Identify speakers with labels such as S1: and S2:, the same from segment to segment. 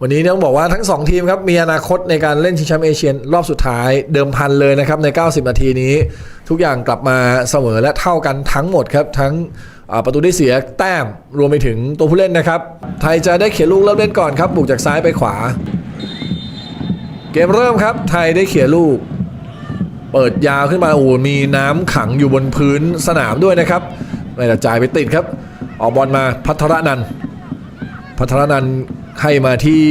S1: วันนี้ต้องบอกว่าทั้ง 2 ทีมครับมีอนาคตในการเล่นชิงแชมป์เอเชียรอบสุดท้ายเดิมพันเลยนะครับใน 90 นาทีนี้ ทุกอย่างกลับมาเสมอและเท่ากันทั้งหมดครับทั้งประตูได้เสียแต้มรวมไปถึงตัวผู้เล่นนะครับ ไทยจะได้เขียนลูกเริ่มเล่นก่อนครับบุกจากซ้ายไปขวา เกมเริ่มครับไทยได้เขียนลูก เปิดยาวขึ้นมาโอ้มีน้ำขังอยู่บนพื้นสนามด้วยนะครับไม่แต่จ่ายไปติดครับ ออกบอลมาพัทรนันพัทรนัน ให้มาที่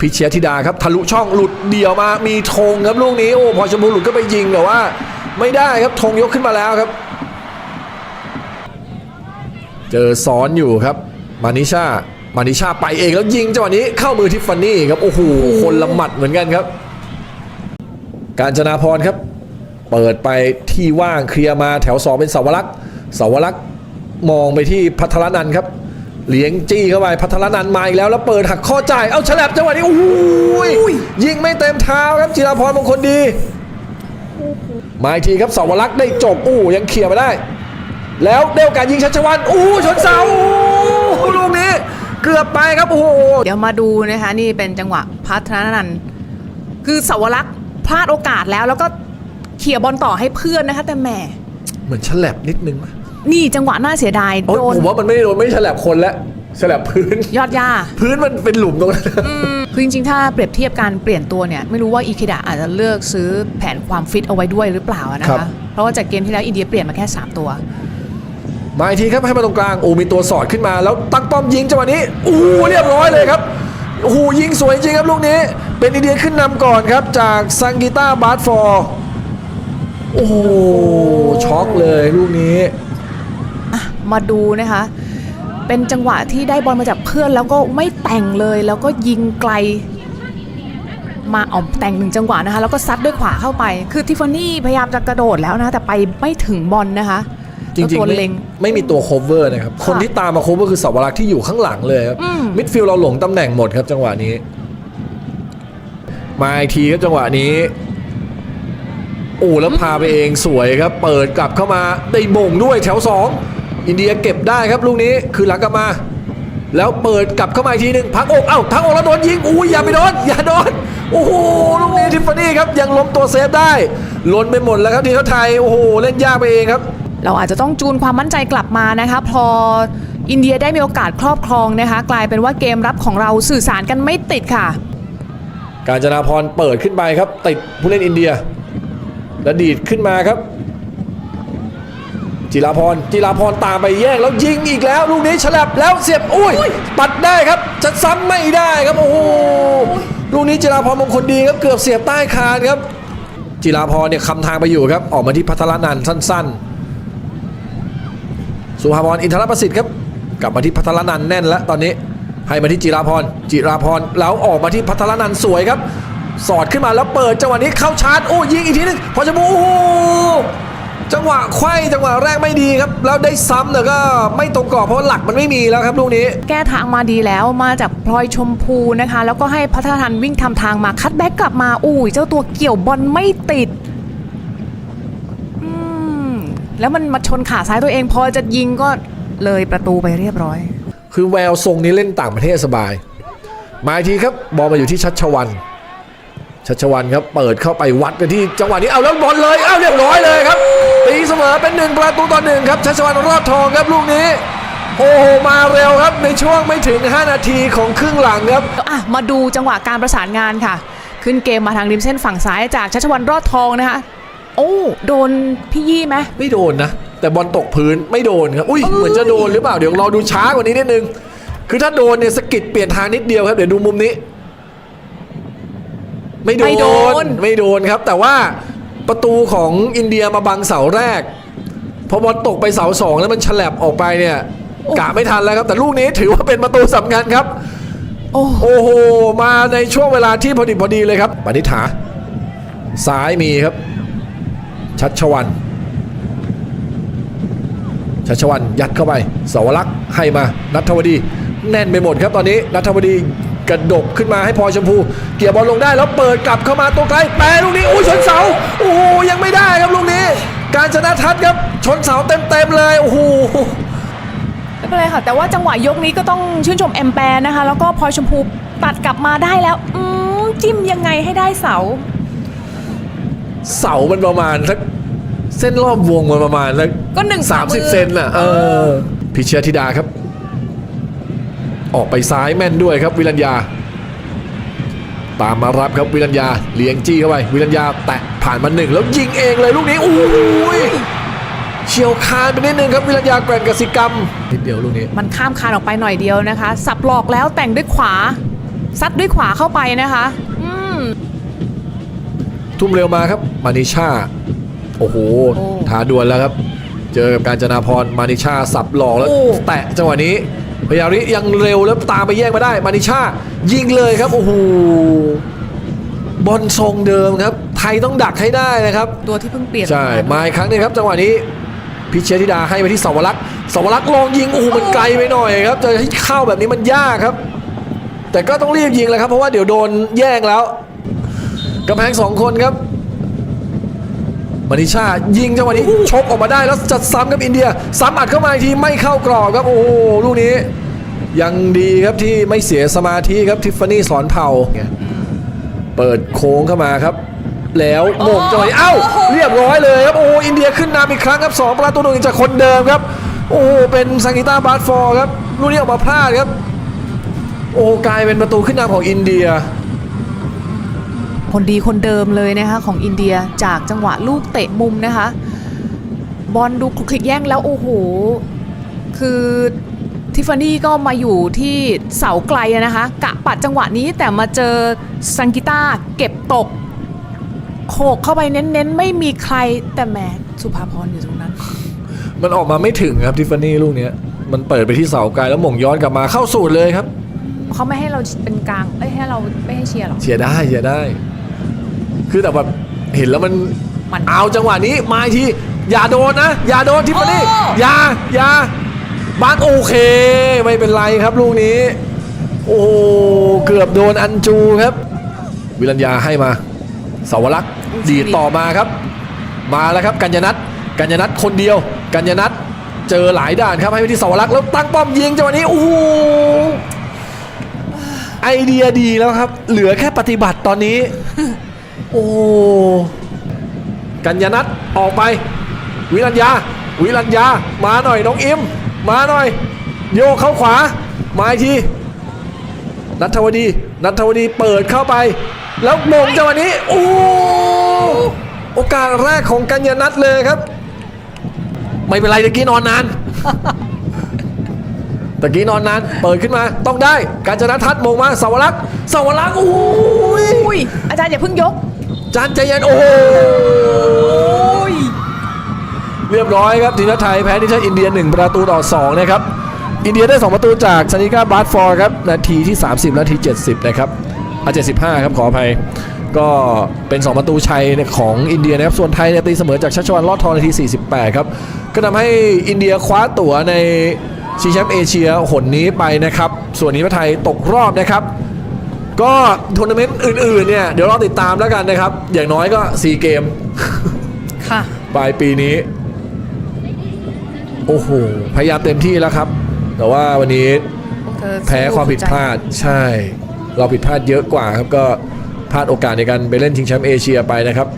S1: พิเชียธิดาครับทะลุช่องหลุดเดี่ยวมามีธงครับลูกนี้โอ้พอชมพูหลุดก็ไปยิงแต่ว่า ไม่ได้ครับธงยกขึ้นมาแล้วครับ เจอซ้อนอยู่ครับ มานิชามานิชาไปเองแล้วยิงจังหวะนี้เข้ามือทิฟฟานี่ครับโอ้โหคนละหมัดเหมือนกันครับ การจนาพรครับ เปิดไปที่ว่างเคลียร์มาแถวสองเป็นเสาวรักษ์เสาวรักษ์มองไปที่พัทรนันครับ เลี้ยงจี้เข้าไปพัทรนันท์มาอีกแล้วแล้วเปิดหักข้อจ่ายเอาฉลับจังหวะนี้โอ้โหยิงไม่เต็มเท้าครับจิราพรมงคลดีมาอีกทีครับเสาวรักษ์ได้จบอู้ยังเคลียร์มาได้ แล้วเดวการยิงชัชวันอู้ชนเสาอู้ลูกนี้เกือบไปครับโอ้โห
S2: เดี๋ยวมาดูนะคะนี่เป็นจังหวะพัฒนานันท์คือสวรักษ์พลาดโอกาสแล้วแล้วก็เขี่ยบอลต่อให้เพื่อนนะคะ แต่แหม
S1: เหมือนฉลับนิดนึงไหม
S2: นี่จังหวะน่าเสียดาย
S1: โอ๊ย
S2: โดน
S1: ผมว่ามันไม่ได้โดนไม่ได้ฉลับคนแล้วฉลับพื้น
S2: ยอดย่า
S1: พื้นมันเป็นหลุมตรงนั้น
S2: คือจริงๆ ถ้าเปรียบเทียบการเปลี่ยนตัวเนี่ย ไม่รู้ว่าอีคิดะอาจจะเลือกซื้อแผนความฟิตเอาไว้ด้วยหรือเปล่าอะนะ
S1: ครั
S2: คะ
S1: บ
S2: เพราะว่าจากเกมที่แล้วอินเดียเปลี่ยนมาแค่ 3 ตัว
S1: มาอีกทีครับให้มาตรงกลางโอ้มีตัวสอดขึ้นมาแล้วตั้งป้อมยิงจังหวะนี้โอ้โหเรียบร้อยเลยครับโอ้โหยิงสวยจริงครับลูกนี้ เป็นอินเดียขึ้นนำก่อนครับจากซังกิต้าบาร์ฟอร์โอ้โหช็อกเลยลูกนี้
S2: มาดูนะคะ เป็นจังหวะที่ได้บอลมาจากเพื่อนแล้วก็ไม่แต่งเลยแล้วก็ยิงไกล มาออกแต่งหนึ่งจังหวะนะคะ แล้วก็ซัดด้วยขวาเข้าไป คือทิฟฟานี่พยายามจะกระโดดแล้วนะ แต่ไปไม่ถึงบอลนะคะ
S1: จริง
S2: แล้ว
S1: ๆ
S2: ตัว
S1: ไม่
S2: เล็ง
S1: ไม่มีตัวโคเวอร์นะครับ คนที่ตามมาโคเวอร์คือสาวรักษ์ที่อยู่ข้างหลังเลยครับ
S2: อืม
S1: มิดฟิลด์เราหลงตำแหน่งหมดครับจังหวะนี้ มาอีกทีครับจังหวะนี้โอ้แล้วพาไปเองสวยครับ เปิดกลับเข้ามาได้มงด้วยแถว2อิ นเดียเก็บได้ครับลูกนี้คือหลังกลับมา แล้วเปิดกลับเข้ามาอีกทีหนึ่งพักอกเอ้าพักอกแล้วโดนยิงอุ้ยอย่าไปโดนอย่าโดนโอ้โหลูกนี้ทิฟฟานี่ครับยังล้มตัวเซฟได้ล้นไปหมดแล้วครับทีมชาติไทยโอ้โหเล่นยากไปเองครับ
S2: เราอาจจะต้องจูนความมั่นใจกลับมานะคะพออินเดียได้มีโอกาสครอบครองนะคะ กลายเป็นว่าเกมรับของเราสื่อสารกันไม่ติดค่ะ
S1: การจนาพรเปิดขึ้นไปครับ ติดผู้เล่นอินเดียแล้วดีดขึ้นมาครับ จิราพรจิราพรตามไปแย่งแล้วยิงอีกแล้ว ลูกนี้ฉลับแล้วเสียบอุ้ย ปัดได้ครับจะซ้ำไม่ได้ครับโอ้โหลูกนี้จิราพรมงคลดีครับเกือบเสียบใต้คานครับ จิราพรเนี่ยคำทางไปอยู่ครับ ออกมาที่พัทรนันท์สั้น ๆ สุภาพรอินทรประสิทธิ์ครับกลับมาที่พัทรนันท์แน่นแล้วตอนนี้ให้มาที่จิราพรจิราพรแล้วออกมาที่พัทรนันท์สวยครับ สอดขึ้นมาแล้วเปิดจังหวะนี้เข้าชาร์จโอ้ยิงอีกทีหนึงพอจะบูโอ้โห จังหวะไขว้จังหวะแรกไม่ดีครับ แล้วได้ซ้ำแต่ก็ไม่ตรงกรอบเพราะว่าหลักมันไม่มีแล้วครับลูกนี้
S2: แก้ทางมาดีแล้วมาจากพลอยชมพูนะคะ แล้วก็ให้พัฒนันวิ่งทำทางมาคัดแบ็กกลับมาอุ้ยเจ้าตัวเกี่ยวบอลไม่ติดอืมแล้วมันมาชนขาซ้ายตัวเองพอจะยิงก็เลยประตูไปเรียบร้อย
S1: คือแววทรงนี้เล่นต่างประเทศสบาย มาอีกทีครับบอลมาอยู่ที่ชัชวัน ชัชวันครับเปิดเข้าไปวัดกันที่จังหวะนี้เอาแล้วบอลเลยเอาเรียบร้อยเลยครับ ตีเสมอเป็นหนึ่งประตูต่อหนึ่งครับชัชวันรอดทองครับลูกนี้โอ้โหมาเร็วครับในช่วงไม่ถึง 5 นาทีของครึ่งหลังครับ
S2: อะมาดูจังหวะการประสานงานค่ะ ขึ้นเกมมาทางริมเส้นฝั่งซ้ายจากชัชวันรอดทองนะคะโอ้โดนพี่ยี่ไหม
S1: ไม่โดนนะ แต่บอลตกพื้นไม่โดนครับอุ้ยเหมือนจะโดนหรือเปล่าเดี๋ยวรอดูช้ากว่านี้นิดนึง คือถ้าโดนเนี่ยสะกิดเปลี่ยนทางนิดเดียวครับเดี๋ยวดูมุมนี้ ไม่โด
S2: ไม่โดน
S1: ไม่โดนครับแต่ว่า ประตูของอินเดียมาบังเสาแรกพอบอลตกไปเสาสองแล้วมันฉลับออกไปเนี่ยกะไม่ทันแล้วครับแต่ลูกนี้ถือว่าเป็นประตูสำคัญครับ
S2: โอ้
S1: โอ้โหมาในช่วงเวลาที่พอดีพอดีเลยครับปณิธาซ้ายมีครับ ชัชวัน ชัชวันยัดเข้าไปสวรักษ์ให้มานัทวดี แน่นไปหมดครับตอนนี้นัทวดี กระดกขึ้นมาให้พลอยชมพู เกี่ยวบอลลงได้แล้วเปิดกลับเข้ามาตรงไกลแปรลูกนี้อุ้ยชนเสาโอ้โหยังไม่ได้ครับลูกนี้ การชนะทัศน์ครับชนเสาเต็มๆเลยโอ้โห
S2: ไม่เป็นเป็นไรค่ะ แต่ว่าจังหวะยกนี้ก็ต้องชื่นชมแอมแปร์นะคะ แล้วก็พลอยชมพูตัดกลับมาได้แล้วอืมจิ้มยังไงให้ได้เสา
S1: เสามันประมาณสักเส้นรอบวงมันประมาณสัก
S2: ก็หนึ่ง
S1: สามสิบ
S2: ฝ่ามือ
S1: เซนน่ะเออพิชยธิดาครับ ออกไปซ้ายแม่นด้วยครับวิรัญญา ตามมารับครับวิรัญญาเลี้ยงจี้เข้าไปวิรัญญาแตะผ่านมาหนึ่งแล้วยิงเองเลยลูกนี้โอ้ยเฉียวคานไปนิดนึงครับวิรัญญาแกร่งกสิกรรมนิดเดียวลูกนี้
S2: มันข้ามคานออกไปหน่อยเดียวนะคะ สับหลอกแล้วแต่งด้วยขวาซัดด้วยขวาเข้าไปนะคะอืม
S1: ทุ่มเร็วมาครับมานิชาโอ้โห
S2: โอ้
S1: ท้าดวลแล้วครับ เจอกับการจนาพรมานิชาสับหลอกแล้ว
S2: โอ้
S1: แตะจังหวะนี้ พยาริยังเร็วแล้วตามไปแย่งมาได้ มานิชายิงเลยครับ โอ้โหบอลทรงเดิมครับ ไทยต้องดักให้ได้นะครับ
S2: ตัวที่เพิ่งเปลี่ยน
S1: ใช่มาอีกครั้งหนึงครับ จังหวะนี้พิเชยธิดาให้ไปที่สวรักษ์สวรักษ์ลองยิงโอ้โหมันไกลไปหน่อยครับจะให้เข้าแบบนี้มันยากครับ แต่ก็ต้องรีบยิงแหล้วครับ เพราะว่าเดี๋ยวโดนแย่งแล้วกำแพงสองคนครับ มานิชายิงจังหวะนี้ชกออกมาได้แล้วจัดซ้ำครับอินเดีย ซ้ำอัดเข้ามาอีกทีไม่เข้ากรอบครับโอ้โหลูกนี้ ยังดีครับที่ไม่เสียสมาธิครับทิฟฟานี่สอนเผ่าเปิดโค้งเข้ามาครับ แล้วโมงจังหวะนี้เอ้า เรียบร้อยเลยครับโอ้อินเดียขึ้นนำอีกครั้งครับสองประตูหนึ่งจากคนเดิมครับ โอ้เป็นซังกิต้าบาร์ฟอร์ครับลูกนี้ออกมาพลาดครับ โอ้กลายเป็นประตูขึ้นนำของอินเดีย
S2: คนดีคนเดิมเลยนะคะของอินเดียจากจังหวะลูกเตะมุมนะคะบอลดูคลุกคลิกแย่งแล้วโอ้โห คือทิฟฟานี่ก็มาอยู่ที่เสาไกลอะนะคะ กะปัดจังหวะนี้แต่มาเจอซังกิต้าเก็บตก โขกเข้าไปเน้นๆ ไม่มีใครแต่แหมสุภาพรอยู่ตรงนั้น
S1: มันออกมาไม่ถึงครับทิฟฟานี่ลูกเนี้ย มันเปิดไปที่เสาไกลแล้วหม่งย้อนกลับมาเข้าสูตรเลยครับ
S2: เขาไม่ให้เราเป็นกลางเอ้ยให้เราไม่ให้เชียร์หรอ
S1: เชียร์ได้เชียร์ได้ คือแต่แบบเห็นแล้วมัน
S2: มัน
S1: เอาจังหวะนี้มาอีกทีอย่าโดนนะ อย่าโดนทิฟฟานี่
S2: โอ้
S1: อย่าอย่าบ้านโอเค ไม่เป็นไรครับลูกนี้ โอ้โหเกือบโดนอันจูครับ วิรัญญาให้มาสาวรักษ์ดีดต่อมาครับ มาแล้วครับกัญญนัทกัญญนัทคนเดียว กัญญนัทเจอหลายด่านครับให้ไปที่สาวรักษ์แล้วตั้งป้อมยิงจังหวะนี้โอ้โหไอเดียดีแล้วครับ เหลือแค่ปฏิบัติตอนนี้ โอ้กัญญนัทออกไป วิรัญญา วิรัญญา มาหน่อยน้องอิม มาหน่อย โยกเข้าขวา มาอีกที นัทวดี นัทวดีเปิดเข้าไป แล้วมงจังหวะนี้ โอ้โอกาสแรกของกัญญนัทเลยครับ ไม่เป็นไรตะกี้นอนนานตะกี้นอนนาน เปิดขึ้นมาต้องได้ การจนทัศน์มงมาสาวรักษ์สาวรักษ์โอ้ย
S2: อุ้ยอาจารย์อย่าเพิ่งยก
S1: จานใจเย็นโอ้โหเรียบร้อยครับทีมชาติไทยแพ้ทีมชาติอินเดีย 1 ประตูต่อ2นะครับอินเดียได้ 2 ประตูจากซานิก้าบาร์ฟอร์ครับนาทีที่ 30 นาที 70 นะครับอะ75 ครับขออภัย ก็เป็น 2 ประตูชัยของอินเดียนะครับส่วนไทยเนี่ยตีเสมอจากชัชวานลอดทองนาที 48 ครับก็ทำให้อินเดียคว้าตั๋วในชิงแชมป์เอเชียหนนี้ไปนะครับส่วนทีมชาติไทยตกรอบนะครับ ก็ทัวร์นาเมนต์อื่นๆเนี่ยเดี๋ยวเราติดตามแล้วกันนะครับ อย่างน้อยก็ 4 เกม
S2: ค่ะ
S1: ปลายปีนี้ โอ้โห พยายามเต็มที่แล้วครับ แต่ว่าวันนี้
S2: เธอ
S1: แพ้ความผิดพลาดใช่ เราผิดพลาดเยอะกว่าครับก็พลาดโอกาสในการไปเล่นชิงแชมป์เอเชียไปนะครับ